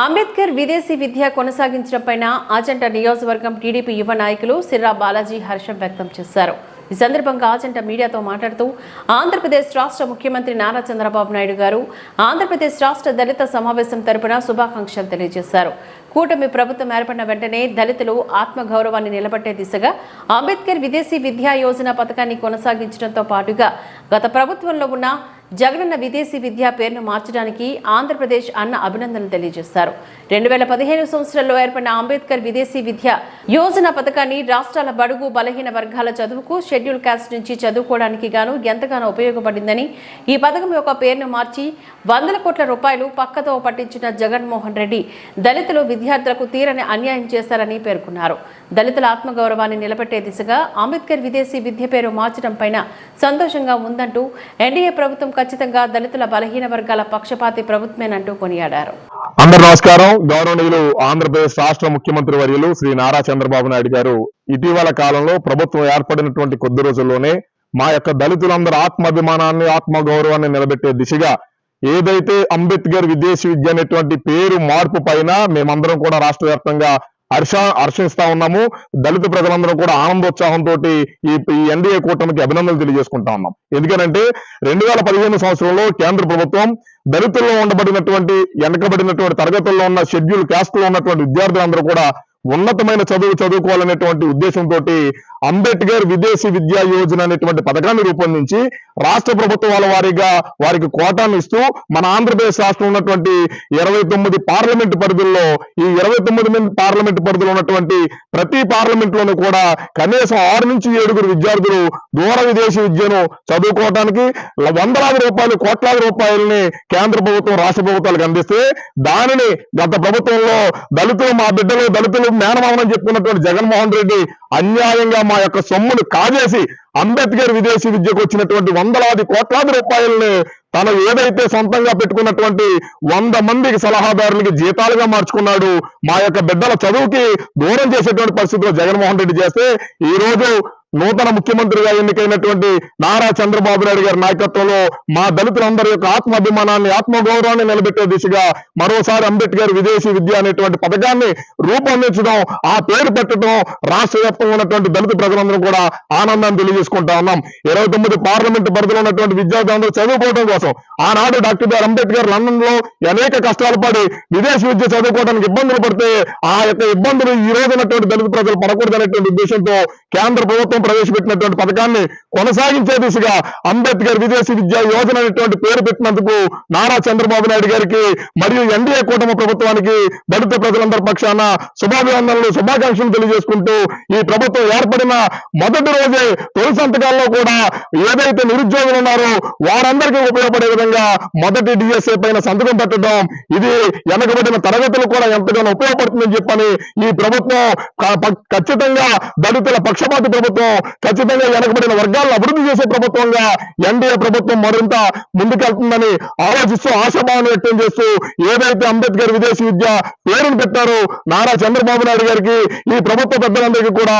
అంబేద్కర్ విదేశీ విద్య కొనసాగించడంపై ఆజంట నియోజకవర్గం టీడీపీ యువ నాయకులు సిర్రా బాలాజీ హర్షం వ్యక్తం చేశారు. ఈ సందర్భంగా ఆజంట మీడియాతో మాట్లాడుతూ ఆంధ్రప్రదేశ్ రాష్ట్ర ముఖ్యమంత్రి నారా చంద్రబాబు నాయుడు గారు ఆంధ్రప్రదేశ్ రాష్ట్ర దళిత సమావేశం తరపున శుభాకాంక్షలు తెలియజేశారు. కూటమి ప్రభుత్వం ఏర్పడిన వెంటనే దళితులు ఆత్మగౌరవాన్ని నిలబెట్టే దిశగా అంబేద్కర్ విదేశీ విద్యా యోజన పథకాన్ని కొనసాగించడంతో పాటుగా గత ప్రభుత్వంలో ఉన్న జగనన్న విదేశీ విద్యా పేరును మార్చడానికి ఆంధ్రప్రదేశ్ అన్న అభినందనలు తెలియజేశారు. రెండు వేల పదిహేను సంవత్సరంలో ఏర్పడిన అంబేద్కర్ విదేశీ విద్య యోజన పథకాన్ని రాష్ట్రాల బడుగు బలహీన వర్గాల చదువుకు షెడ్యూల్ కాస్ట్ నుంచి చదువుకోవడానికి గాను ఎంతగానో ఉపయోగపడిందని ఈ పథకం యొక్క పేరును మార్చి వందల కోట్ల రూపాయలు పక్కతో పట్టించిన జగన్మోహన్ రెడ్డి దళితులు విద్యార్థులకు తీరని అన్యాయం చేశారని పేర్కొన్నారు. దళితుల ఆత్మగౌరవాన్ని నిలబెట్టే దిశగా అంబేద్కర్ విదేశీ విద్య పేరు మార్చడం పైన సంతోషంగా ఉందంటూ ఎన్డీఏ ప్రభుత్వం ఖచ్చితంగా దళితుల బలహీన వర్గాల పక్షపాతి ప్రభుత్వమేనంటూ కొనియాడారు. అందరు నమస్కారం. గౌరవనీయులు ఆంధ్రప్రదేశ్ రాష్ట్ర ముఖ్యమంత్రి వర్యులు శ్రీ నారా చంద్రబాబు నాయుడు గారు. ఇటీవల కాలంలో ప్రభుత్వం ఏర్పడినటువంటి కొద్ది రోజుల్లోనే మా యొక్క దళితులందరూ ఆత్మాభిమానాన్ని ఆత్మగౌరవాన్ని నిలబెట్టే దిశగా ఏదైతే అంబేద్కర్ విదేశీ విద్య అనేటువంటి పేరు మార్పు పైన మేమందరం కూడా రాష్ట్ర వ్యాప్తంగా హర్ష హర్షిస్తా ఉన్నాము. దళిత ప్రజలందరూ కూడా ఆనందోత్సాహంతో ఈ ఈ ఎన్డీఏ కూటమికి అభినందనలు తెలియజేసుకుంటా ఉన్నాం. ఎందుకనంటే రెండు వేల పదిహేను సంవత్సరంలో కేంద్ర ప్రభుత్వం దళితుల్లో ఉండబడినటువంటి వెనకబడినటువంటి తరగతుల్లో ఉన్న షెడ్యూల్ క్యాస్ట్లో ఉన్నటువంటి విద్యార్థులందరూ కూడా ఉన్నతమైన చదువు చదువుకోవాలనేటువంటి ఉద్దేశంతో అంబేద్కర్ విదేశీ విద్యా యోజన అనేటువంటి పథకాన్ని రూపొందించి రాష్ట్ర ప్రభుత్వాల వారీగా వారికి కోటాను ఇస్తూ మన ఆంధ్రప్రదేశ్ రాష్ట్రం ఉన్నటువంటి ఇరవై తొమ్మిది పార్లమెంట్ పరిధుల్లో ఈ ఇరవై తొమ్మిది మంది పార్లమెంట్ పరిధిలో ఉన్నటువంటి ప్రతి పార్లమెంట్ లోనూ కూడా కనీసం ఆరు నుంచి ఏడుగురు విద్యార్థులు దూర విదేశీ విద్యను చదువుకోవడానికి వందలాది రూపాయలు కోట్లాది రూపాయలని కేంద్ర ప్రభుత్వం రాష్ట్ర ప్రభుత్వాలకు అందిస్తే దానిని గత ప్రభుత్వంలో దళితులు మా బిడ్డలు దళితులు మేనమామని చెప్పుకున్నటువంటి జగన్మోహన్ రెడ్డి అన్యాయంగా మా యొక్క సొమ్మును కాజేసి అంబేద్కర్ విదేశీ విద్యకు వచ్చినటువంటి వందలాది కోట్లాది రూపాయలని తను ఏదైతే సొంతంగా పెట్టుకున్నటువంటి వంద మందికి సలహాదారులకి జీతాలుగా మార్చుకున్నాడు మా యొక్క బిడ్డల చదువుకి దూరం చేసేటువంటి పరిస్థితిలో జగన్మోహన్ రెడ్డి చేస్తే ఈ రోజు నూతన ముఖ్యమంత్రిగా ఎన్నికైనటువంటి నారా చంద్రబాబు నాయుడు గారి నాయకత్వంలో మా దళితులందరి యొక్క ఆత్మాభిమానాన్ని ఆత్మగౌరవాన్ని నిలబెట్టే దిశగా మరోసారి అంబేద్కర్ విదేశీ విద్య అనేటువంటి పథకాన్ని రూపొందించడం ఆ పేరు పెట్టడం రాష్ట్ర వ్యాప్తంగా ఉన్నటువంటి దళిత ప్రజలందరూ కూడా ఆనందాన్ని తెలియజేసుకుంటా ఉన్నాం. ఇరవై తొమ్మిది పార్లమెంట్ పరిధిలో ఉన్నటువంటి విద్యార్థులందరూ చదువుకోవడం కోసం ఆనాడు డాక్టర్ బిఆర్ అంబేద్కర్ లండన్లో అనేక కష్టాలు పడి విదేశీ విద్య చదువుకోవడానికి ఇబ్బందులు పడితే ఆ యొక్క ఇబ్బందులు ఈ రోజు ఉన్నటువంటి దళిత ప్రజలు పడకూడదనేటువంటి ఉద్దేశంతో కేంద్ర ప్రభుత్వం ప్రవేశపెట్టినటువంటి పథకాన్ని కొనసాగించే దిశగా అంబేద్కర్ విదేశీ విద్యా యోజన అనేటువంటి పేరు పెట్టినందుకు నారా చంద్రబాబు నాయుడు గారికి మరియు ఎన్డీఏ కూటమి ప్రభుత్వానికి దళిత ప్రజలందరి పక్షాన శుభాభివందనలు శుభాకాంక్షలు తెలియజేసుకుంటూ ఈ ప్రభుత్వం ఏర్పడిన మొదటి రోజే తొలి సంతకాల్లో కూడా ఏదైతే నిరుద్యోగులు ఉన్నారో వారందరికీ ఉపయోగపడే విధంగా మొదటి డిఎస్ఏ పైన సంతకం పెట్టడం ఇది వెనకబడిన తరగతులు కూడా ఎంతగానో ఉపయోగపడుతుందని చెప్పని ఈ ప్రభుత్వం ఖచ్చితంగా దళితుల పక్షపాతి ప్రభుత్వం ఖచ్చితంగా వెనకబడిన వర్గాలను అభివృద్ధి చేసే ప్రభుత్వంగా ఎన్డీఏ ప్రభుత్వం మరింత ముందుకెళ్తుందని ఆలోచిస్తూ ఆశాభావం వ్యక్తం చేస్తూ ఏదైతే అంబేద్కర్ విదేశీ విద్య పేరును పెట్టారో నారా చంద్రబాబు నాయుడు గారికి ఈ ప్రభుత్వ పెద్దలందరికీ కూడా